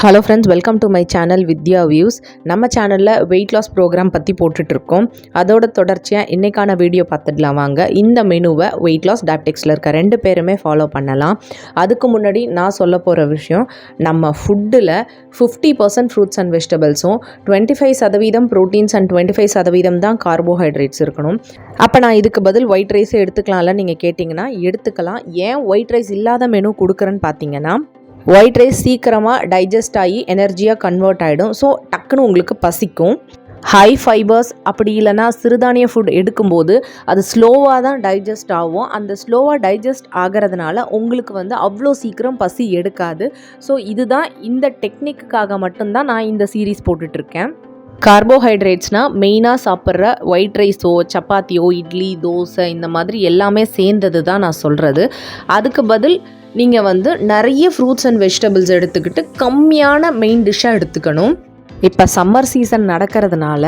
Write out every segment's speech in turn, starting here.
Hello friends welcome to my channel Vidya Views நம்ம சேனலில் weight loss program பற்றி போட்டுட்ருக்கோம் அதோட தொடர்ச்சியாக இன்றைக்கான வீடியோ பார்த்துடலாம் வாங்க. இந்த மெனுவை வெயிட் லாஸ் டாப்டெக்ஸில் இருக்க ரெண்டு பேருமே ஃபாலோ பண்ணலாம். அதுக்கு முன்னாடி நான் சொல்ல போகிற விஷயம் நம்ம ஃபுட்டில் ஃபிஃப்டி பர்சன்ட் ஃப்ரூட்ஸ் அண்ட் வெஜிடபிள்ஸும் டுவெண்ட்டி ஃபைவ் சதவீதம் ப்ரோட்டீன்ஸ் அண்ட் டுவெண்ட்டி ஃபைவ் சதவீதம் தான் கார்போஹைட்ரேட்ஸ் இருக்கணும். அப்போ நான் இதுக்கு பதில் ஒயிட் ரைஸே எடுத்துக்கலாம்ல நீங்கள் கேட்டிங்கன்னா எடுத்துக்கலாம். ஏன் ஒயிட் ரைஸ் இல்லாத மெனு கொடுக்குறேன்னு பார்த்தீங்கன்னா ஒயிட் ரைஸ் சீக்கிரமாக டைஜஸ்ட் ஆகி எனர்ஜியாக கன்வெர்ட் ஆகிடும் ஸோ டக்குன்னு உங்களுக்கு பசிக்கும். ஹை ஃபைபர்ஸ் அப்படி இல்லைன்னா சிறுதானிய ஃபுட் எடுக்கும்போது அது ஸ்லோவாக தான் டைஜஸ்ட் ஆகும். அந்த ஸ்லோவாக டைஜஸ்ட் ஆகிறதுனால உங்களுக்கு வந்து அவ்வளோ சீக்கிரம் பசி எடுக்காது. ஸோ இதுதான் இந்த டெக்னிக்காக மட்டும்தான் நான் இந்த சீரீஸ் போட்டுட்ருக்கேன் கார்போஹைட்ரேட்ஸ்னால் மெயினாக சாப்பிட்ற ஒயிட் ரைஸோ சப்பாத்தியோ இட்லி தோசை இந்த மாதிரி எல்லாமே சேர்ந்தது தான் நான் சொல்கிறது அதுக்கு பதில் நீங்கள் வந்து நிறைய ஃப்ரூட்ஸ் அண்ட் வெஜிடபிள்ஸ் எடுத்துக்கிட்டு கம்மியான மெயின் டிஷ்ஷாக எடுத்துக்கணும். இப்போ சம்மர் சீசன் நடக்கிறதுனால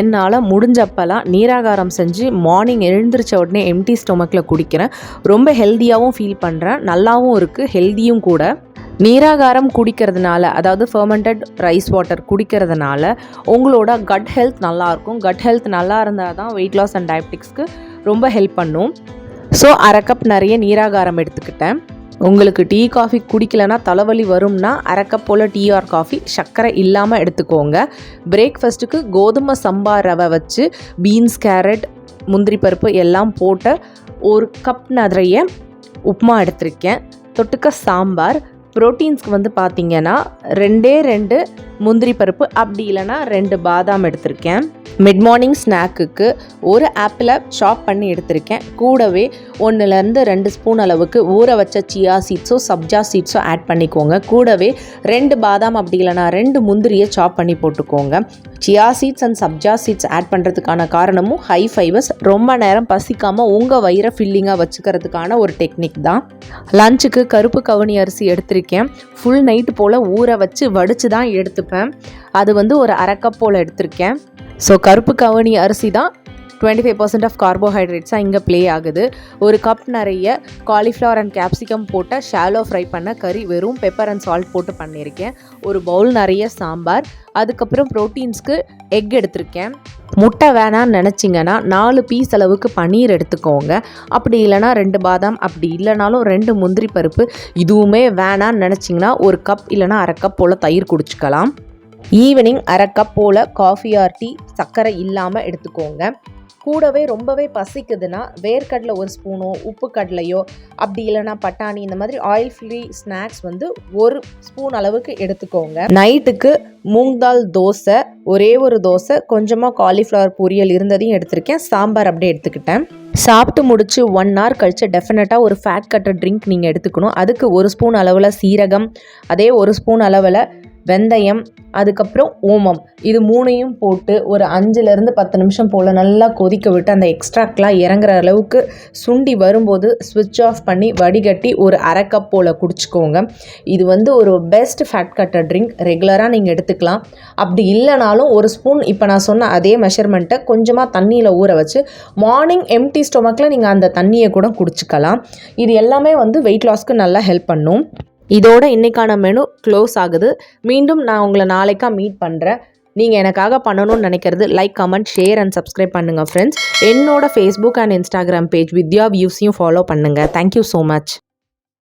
என்னால் முடிஞ்சப்பெல்லாம் நீராகாரம் செஞ்சு மார்னிங் எழுந்திரிச்ச உடனே எம்டி ஸ்டொமக்கில் குடிக்கிறேன். ரொம்ப ஹெல்த்தியாகவும் ஃபீல் பண்ணுறேன் நல்லாவும் இருக்குது ஹெல்த்தியும் கூட. நீராகாரம் குடிக்கிறதுனால அதாவது ஃபர்மெண்டட் ரைஸ் வாட்டர் குடிக்கிறதுனால உங்களோட கட் ஹெல்த் நல்லாயிருக்கும் கட் ஹெல்த் நல்லா இருந்தால் தான் வெயிட் லாஸ் அண்ட் டயபெட்டிக்ஸ்க்கு ரொம்ப ஹெல்ப் பண்ணும். ஸோ அரை கப் நிறைய நீராகாரம் எடுத்துக்கிட்டேன். உங்களுக்கு டீ காஃபி குடிக்கலனா தலைவலி வரும்னா அரை கப் போல் டீ ஆர் காஃபி சர்க்கரை இல்லாமல் எடுத்துக்கோங்க. பிரேக்ஃபாஸ்ட்டுக்கு கோதுமை சம்பா ரவை வச்சு பீன்ஸ் கேரட் முந்திரி பருப்பு எல்லாம் போட்டு ஒரு கப் நிறைய உப்புமா எடுத்திருக்கேன். தொட்டுக்க சாம்பார் ப்ரோட்டீன்ஸ்க்கு வந்து பார்த்திங்கன்னா ரெண்டே ரெண்டு முந்திரி பருப்பு அப்படி இல்லைன்னா ரெண்டு பாதாம் எடுத்திருக்கேன். மிட் மார்னிங் ஸ்நாக்குக்கு ஒரு ஆப்பிளை சாப் பண்ணி எடுத்திருக்கேன். கூடவே ஒன்றுலேருந்து ரெண்டு ஸ்பூன் அளவுக்கு ஊற வச்ச சியா சீட்ஸோ சப்ஜா சீட்ஸோ ஆட் பண்ணிக்கோங்க. கூடவே ரெண்டு பாதாம் அப்படி இல்லைனா ரெண்டு முந்திரியை சாப் பண்ணி போட்டுக்கோங்க. Chia seeds and sabja seeds add பண்ணுறதுக்கான காரணமும் ஹை ஃபைபர்ஸ் ரொம்ப நேரம் பசிக்காமல் உங்கள் வயிறை ஃபில்லிங்காக வச்சுக்கிறதுக்கான ஒரு டெக்னிக் தான். லஞ்சுக்கு கருப்பு கவுனி அரிசி எடுத்திருக்கேன். ஃபுல் நைட்டு போல் ஊற வச்சு வடித்து தான் எடுத்துப்பேன். அது வந்து ஒரு அரை கப் போல் எடுத்திருக்கேன். ஸோ கருப்பு கவனி அரிசி தான் டுவெண்ட்டி ஃபைவ் பர்சன்ட் ஆஃப் கார்போஹைட்ரேட்ஸாக இங்கே ப்ளே ஆகுது. ஒரு கப் நிறைய காலிஃப்ளவர் அண்ட் கேப்சிகம் போட்ட ஷாலோ ஃப்ரை பண்ண கறி வெறும் பெப்பர் அண்ட் சால்ட் போட்டு பண்ணியிருக்கேன். ஒரு பவுல் நிறைய சாம்பார். அதுக்கப்புறம் ப்ரோட்டீன்ஸ்க்கு எக் எடுத்திருக்கேன். முட்டை வேணான்னு நினச்சிங்கன்னா நாலு பீஸ் அளவுக்கு பன்னீர் எடுத்துக்கோங்க. அப்படி இல்லைனா ரெண்டு பாதாம் அப்படி இல்லைனாலும் ரெண்டு முந்திரி பருப்பு இதுவுமே வேணான்னு நினச்சிங்கன்னா ஒரு கப் இல்லைனா அரை கப் போல் தயிர் குடிச்சிக்கலாம். ஈவினிங் அரை கப் போல் காஃபி ஆர் டீ சர்க்கரை இல்லாமல் எடுத்துக்கோங்க. கூடவே ரொம்பவே பசிக்குதுன்னா வேர்க்கடலை ஒரு ஸ்பூனோ உப்பு கடலையோ அப்படி இல்லைனா பட்டாணி இந்த மாதிரி ஆயில் ஃப்ரீ ஸ்நாக்ஸ் வந்து ஒரு ஸ்பூன் அளவுக்கு எடுத்துக்கோங்க. நைட்டுக்கு மூங் தால் தோசை ஒரே ஒரு தோசை கொஞ்சமாக காலிஃப்ளவர் பொரியல் இருந்ததையும் எடுத்திருக்கேன். சாம்பார் அப்படியே எடுத்துக்கிட்டேன். சாப்பிட்டு முடிச்சு ஒன் ஹவர் கழித்து டெஃபினட்டாக ஒரு ஃபேட் கட்டர் ட்ரிங்க் நீங்கள் எடுத்துக்கணும். அதுக்கு ஒரு ஸ்பூன் அளவில் சீரகம் அதே ஒரு ஸ்பூன் அளவில் வெந்தயம் அதுக்கப்புறம் ஓமம். இது மூணையும் போட்டு ஒரு அஞ்சுலேருந்து பத்து நிமிஷம் போல் நல்லா கொதிக்க விட்டு அந்த எக்ஸ்ட்ராக்ட்லாம் இறங்குற அளவுக்கு சுண்டி வரும்போது ஸ்விட்ச் ஆஃப் பண்ணி வடிகட்டி ஒரு அரை கப் போல் குடிச்சிக்கோங்க. இது வந்து ஒரு பெஸ்ட் ஃபேட் கட்டர் ட்ரிங்க் ரெகுலராக நீங்கள் எடுத்துக்கலாம். அப்படி இல்லைனாலும் ஒரு ஸ்பூன் இப்போ நான் சொன்ன அதே மெஷர்மெண்ட்டை கொஞ்சமாக தண்ணியில் ஊற வச்சு மார்னிங் எம்டி ஸ்டொமக்கில் நீங்கள் அந்த தண்ணியை கூட குடிச்சிக்கலாம். இது எல்லாமே வந்து வெயிட் லாஸ்க்கு நல்லா ஹெல்ப் பண்ணும். இதோட இன்றைக்கான மெனு க்ளோஸ் ஆகுது. மீண்டும் நான் உங்களை நாளைக்காக மீட் பண்ணுறேன் நீங்கள் எனக்காக பண்ணணும்னு நினைக்கிறது like comment share and subscribe பண்ணுங்கள் ஃப்ரெண்ட்ஸ் என்னோட Facebook and Instagram page Vidya வியூஸையும் follow பண்ணுங்கள் தேங்க்யூ ஸோ மச்